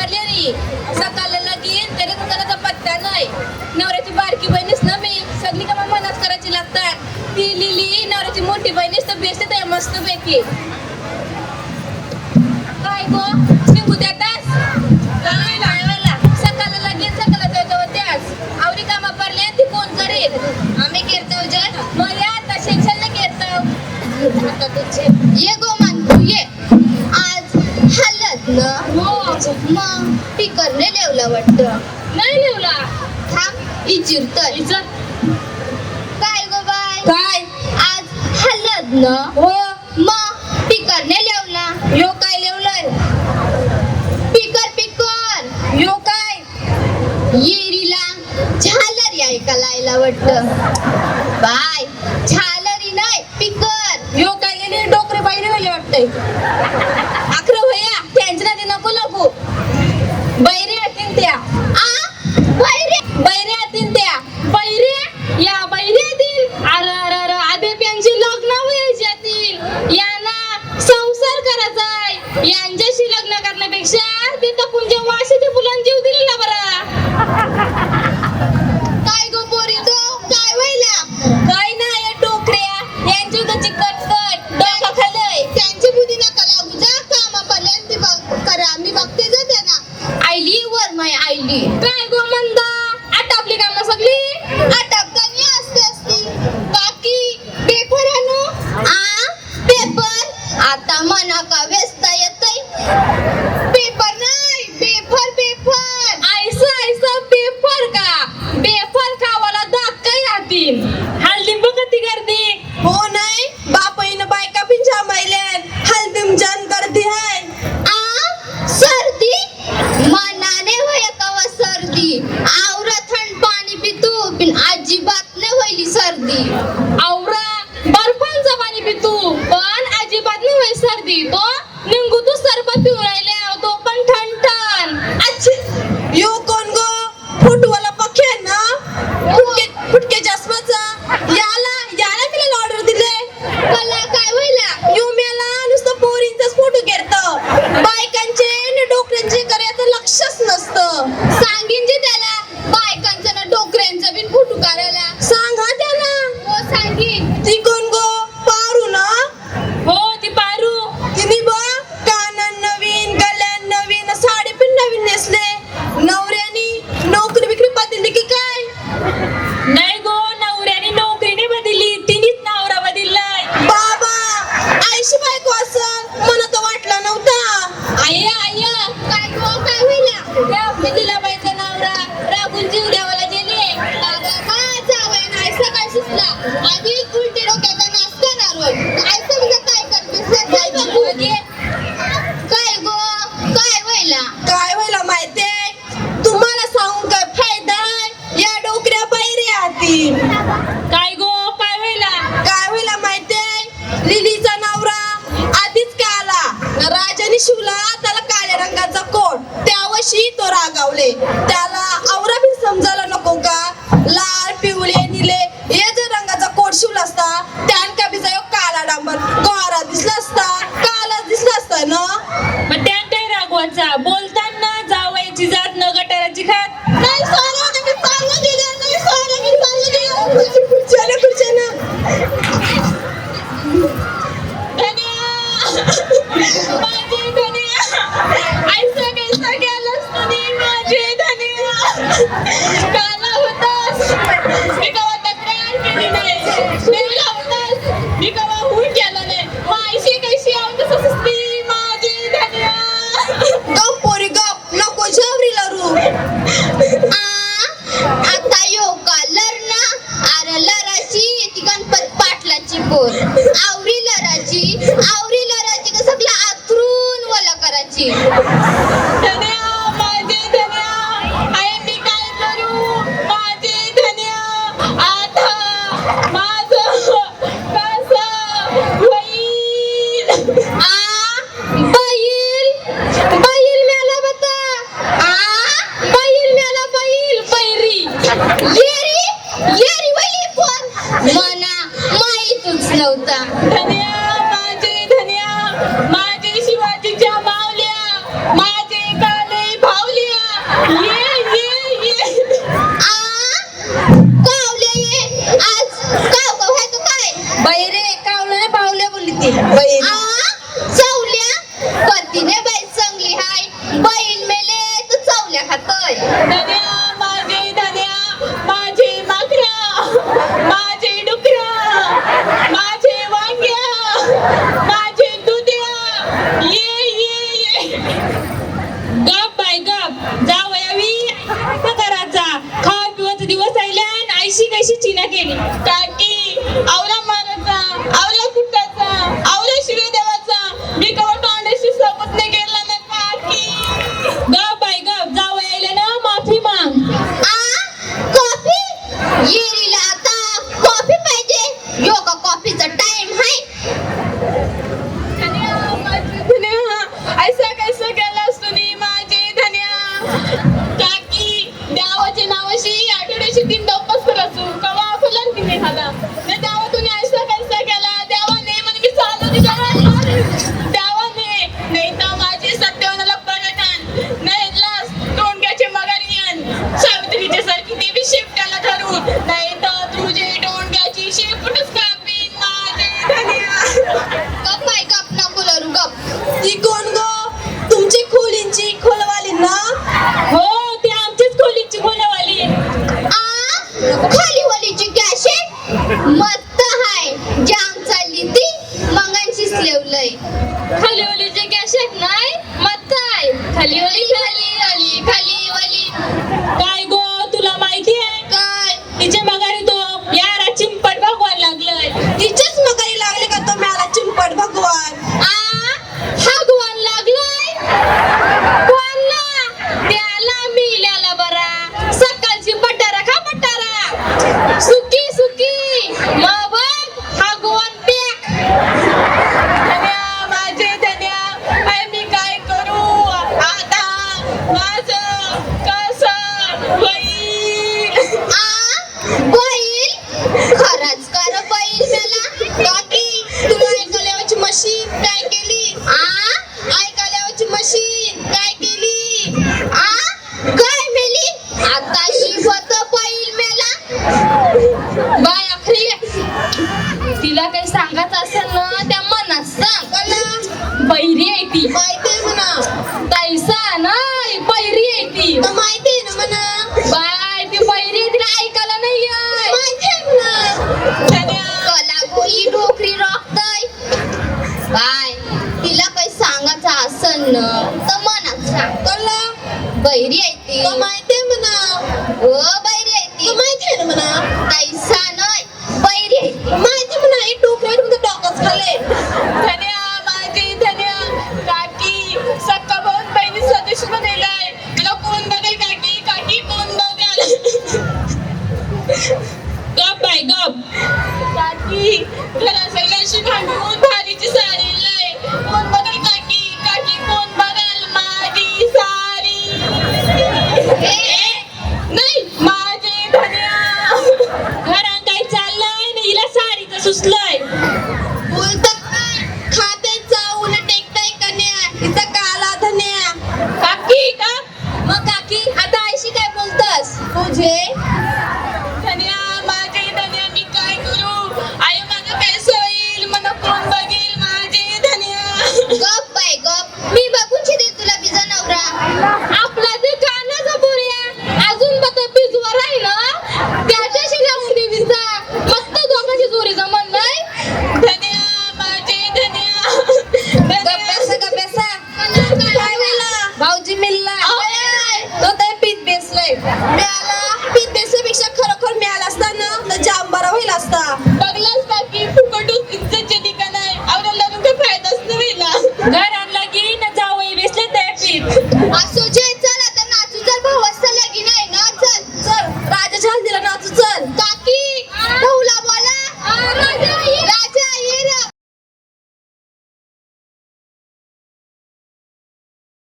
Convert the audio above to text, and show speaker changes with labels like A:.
A: घाबरले सकाळला लगीन तरी कुणाचा पत्ता नाही. नवऱ्याची बारकी बहिणीच ना मी. सगळी का मनात करायची लागतात. ती लिहिली नवऱ्याची मोठी बहिणीच तर बेस्ट आहे मस्त पैकी काय गो? शिंगू द्या तास सकाळला लगीन सकाळला जाऊ त्यास आवरी कामा पडले ती कोण करेल? आम्ही केरतो जर. आता शिक्षण केरतो. आता
B: मग पिकरने लेवला वाटतं.
A: नाही लिवला
B: थांब इचिर
A: तर.
B: काय गो बाय
A: काय?
B: आज हल्लत ना?
A: हो जपून जेव्हा अशी फुलांना जीव दिलेला बरा.
B: काय गो पोरी तो काय व्हायला?
A: काय ना या टोकऱ्या. यांची तर चिकट कट. डोका खाल्लंय.
B: त्यांची बुद्धी नका लागू जा कामा पर्यंत करा मी बघते जा त्यांना. आयली वर माय आयली.
A: काय गो मंदा? आटापली कामा सगळी?
B: आटापतानी असते असती. बाकी पेपर आणू? आ? पेपर आता मना का
A: काय
C: गो
B: काय
C: होईल काय होईल माहितीये? लिलीच नव्हता
A: धन्या माझे धन्या माझे शिवाजीच्या बावल्या माझे काले भावल्या. ये ये ये. आज काव काव आहे काय? बैरे कावलं नाही
B: पावले बोलली
C: ती.
A: बैरे कवा खुलन की
B: नाही खाली
A: ओलीचे कॅश नाही मत काय खाली ओली खाली ओली खाली. तिला काही सांगायचं असेल ना त्या मनात सांग. बहिरी आहे ती.
B: माहिती म्हणा.
A: तैसा ना बैरी आहे ती.
B: माहिती आहे ना म्हणा.
A: बाय ती बैरी आहे तिला ऐकायला नाही
B: कला कोळी डोकरी बाय. तिला काही सांगायचं असेल ना तर मनात सांग. बहिरी आहे